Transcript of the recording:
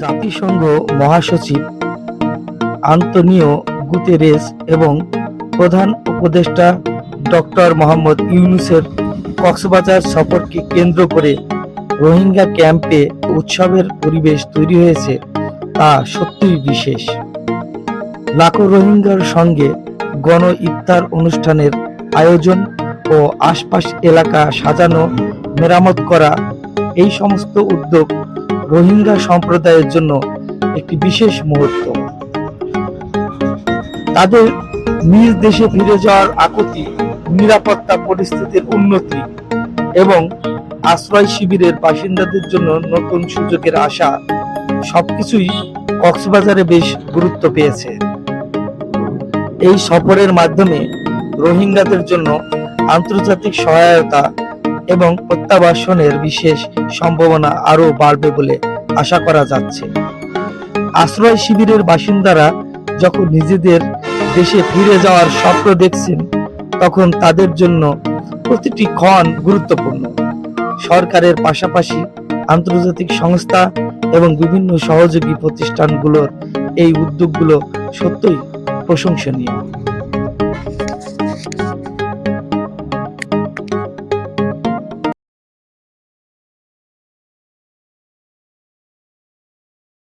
জাতিসংঘ মহাসচিব Antonio Guterres এবং প্রধান উপদেষ্টা ডক্টর মোহাম্মদ ইউনুসের কক্সবাজার সফরকে কেন্দ্র করে রোহিঙ্গা ক্যাম্পে উৎসবের পরিবেশ তৈরি হয়েছে, তা সত্যিই বিশেষ। লাখো রোহিঙ্গার সঙ্গে গণ ইফতার অনুষ্ঠানের আয়োজন ও আশপাশ এলাকা সাজানো, মেরামত করা, এই সমস্ত উদ্যোগ রোহিঙ্গা সম্প্রদায়ের জন্য একটি বিশেষ মুহূর্ত। তাদের নিজ দেশে ফিরে যাওয়ার আকুতি নিরাপত্তা পরিস্থিতির উন্নতি এবং আশ্রয় শিবিরের বাসিন্দাদের জন্য নতুন সুযোগের আশা সবকিছুই কক্সবাজারে বেশ গুরুত্ব পেয়েছে। এই সফরের মাধ্যমে রোহিঙ্গাদের জন্য আন্তর্জাতিক সহায়তা এবং প্রত্যাবাসনের বিশেষ সম্ভাবনা আরও বাড়বে বলে আশা করা যাচ্ছে। আশ্রয় শিবিরের বাসিন্দারা যখন নিজেদের দেশে ফিরে যাওয়ার স্বপ্ন দেখছেন, তখন তাদের জন্য প্রতিটি ক্ষণ গুরুত্বপূর্ণ। সরকারের পাশাপাশি আন্তর্জাতিক সংস্থা এবং বিভিন্ন সহযোগী প্রতিষ্ঠানগুলোর এই উদ্যোগগুলো সত্যই প্রশংসনীয়।